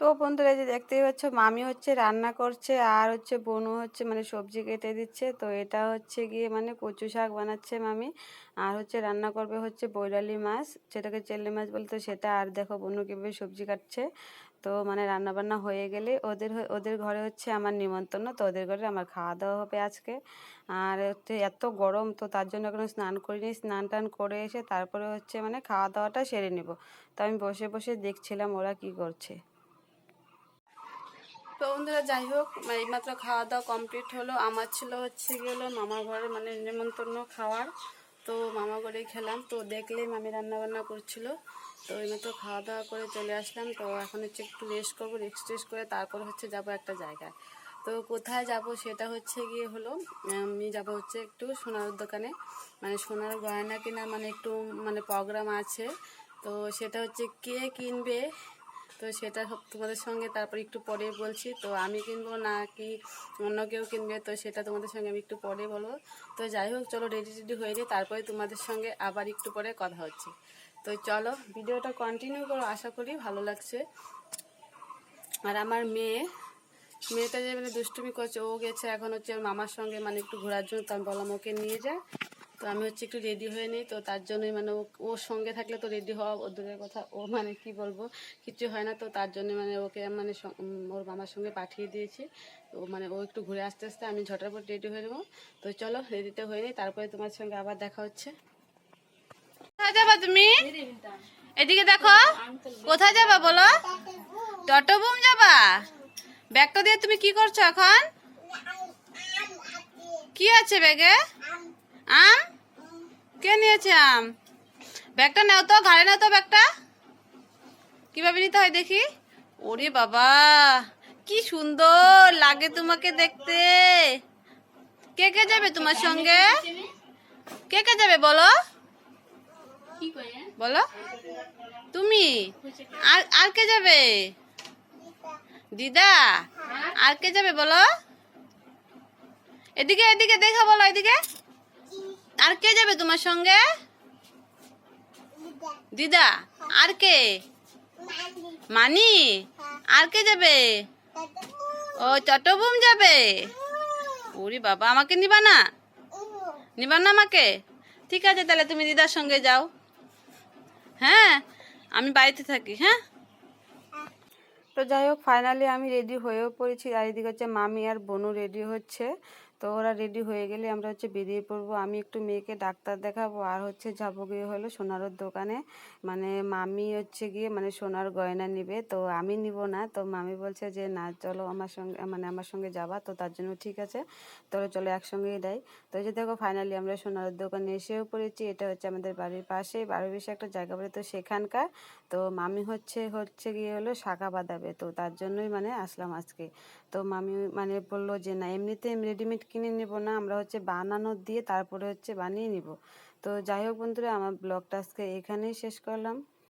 তো বন্ধুরা যে দেখতেই পাচ্ছ, মামি হচ্ছে রান্না করছে আর হচ্ছে বনু হচ্ছে মানে সবজি কেটে দিচ্ছে। তো এটা হচ্ছে গিয়ে মানে কচু শাক বানাচ্ছে মামি। আর হচ্ছে রান্না করবে হচ্ছে বৈরালি মাছ, যেটাকে চেল্লি মাছ বলতো সেটা আর দেখো বনু কীভাবে সবজি কাটছে। তো মানে রান্না বান্না হয়ে গেলে ওদের ওদের ঘরে হচ্ছে আমার নিমন্ত্রণ। তো ওদের ঘরে আমার খাওয়া দাওয়া হবে আজকে। আর হচ্ছে এত গরম, তো তার জন্য এখনও স্নান করিনি। স্নান টান করে এসে তারপরে হচ্ছে মানে খাওয়া দাওয়াটা সেরে নেব। তো আমি বসে বসে দেখছিলাম ওরা কি করছে। তো বন্ধুরা যাই হোক এইমাত্র খাওয়া দাওয়া কমপ্লিট হলো। আমার ছিল হচ্ছে গিয়ে হলো মামার ঘরে মানে নিমন্ত্রণ খাওয়ার। তো মামা ঘরেই খেলাম। তো দেখলেই মামি রান্না বান্না করছিল। তো এইমাত্র খাওয়া দাওয়া করে চলে আসলাম। তো এখন হচ্ছে একটু রেস্ট করব রেস্ট টেস্ট করে তারপর হচ্ছে যাব একটা জায়গায়। তো কোথায় যাব সেটা হচ্ছে গিয়ে হলো, আমি যাব হচ্ছে একটু সোনার দোকানে। মানে সোনার গয়না কেনার মানে একটু মানে প্রোগ্রাম আছে। তো সেটা হচ্ছে কে কিনবে তো সেটা তোমাদের সঙ্গে, তারপর একটু পরে বলছি। তো আমি কিনবো না কি অন্য কেউ কিনবে, তো সেটা তোমাদের সঙ্গে আমি একটু পরে বলব। তো যাই হোক, চলো রেডি টেডি হয়ে যাই তারপরে তোমাদের সঙ্গে আবার একটু পরে কথা হচ্ছে। তো চলো, ভিডিওটা কন্টিনিউ করো, আশা করি ভালো লাগছে। আর আমার মেয়ে, মেয়েটা যে মানে দুষ্টুমি করছে, ও গেছে এখন হচ্ছে ওর মামার সঙ্গে মানে একটু ঘোরার জন্য, তো আমি বললাম ওকে নিয়ে যায় তো আমি হচ্ছে একটু রেডি হয়ে নিই, তো তার জন্যই মানে ওর সঙ্গে থাকলে তো রেডি হওয়া ও দূরের কথা। ও মানে কি বলব কিছু হয় না, তো তার জন্য মানে ওকে মানে ওর মামার সঙ্গে পাঠিয়ে দিয়েছি। তো মানে ও একটু ঘুরে আসতে আসতে আমি ঝটার পর রেডি হয়ে নেব। তো চলো রেডিতে হয়ে নিই, তারপরে তোমার সঙ্গে আবার দেখা হচ্ছে। কোথায় যাবা তুমি? এদিকে দেখো, কোথায় যাবা বলো? টটোবুম যাবা? ব্যাগটা দিয়ে তুমি কি করছ এখন? কি আছে ব্যাগে? আম? কে নিয়েছে আম? ব্যাগটা নেও তো, ঘাড়ে নাও তো ব্যাগটা। কীভাবে নিতে হয় দেখি? ওরে বাবা, কি সুন্দর লাগে তোমাকে দেখতে। কে কে যাবে তোমার সঙ্গে? কে কে যাবে বলো? বলো। তুমি? আর আর কে যাবে? দিদা? আর কে যাবে বলো? এদিকে এদিকে, দেখা বলো, এদিকে। আর কে যাবে তোমার সঙ্গে? দিদা, আর কে? মানি? আর কে যাবে? ও চট্টবুম যাবে? ওরে বাবা, আমাকে নিবা না? নিবা না আমাকে? ঠিক আছে, তাহলে তুমি দিদার সঙ্গে যাও। হ্যাঁ আমি বাড়িতে থাকি হ্যাঁ? তো যাই হোক ফাইনালি আমি রেডি হয়েও পড়েছি। আর এদিকে হচ্ছে মামি আর বোনও রেডি হচ্ছে। তো ওরা রেডি হয়ে গেলে আমরা হচ্ছে বেরিয়ে পড়ব। আমি একটু মেয়েকে ডাক্তার দেখাবো আর হচ্ছে যাব গিয়ে হলো সোনারোর দোকানে। মানে মামি হচ্ছে গিয়ে মানে সোনার গয়না নিবে। তো আমি নিব না। তো মামি বলছে যে, না, চলো আমার সঙ্গে মানে আমার সঙ্গে যাবা। তো তার জন্য ঠিক আছে। তাহলে চলো একসঙ্গেই দেয়। তো যে দেখো ফাইনালি আমরা সোনার দোকানে এসেও পড়েছি। এটা হচ্ছে আমাদের বাড়ির পাশে। বাড়ির বেশি একটা জায়গা বলে তো সেখানকার। তো মামি হচ্ছে হচ্ছে গিয়ে হলো শাখা বাঁধাবে। তো তার জন্যই মানে আসলাম আজকে। তো মামি মানে বলল যে, না এমনিতে রেডিমেড কিনে নেব না, আমরা হচ্ছে বানানো দিয়ে তারপরে হচ্ছে বানিয়ে নিব। তো যাই হোক বন্ধুরা, আমার ব্লগটা আজকে এখানেই শেষ করলাম।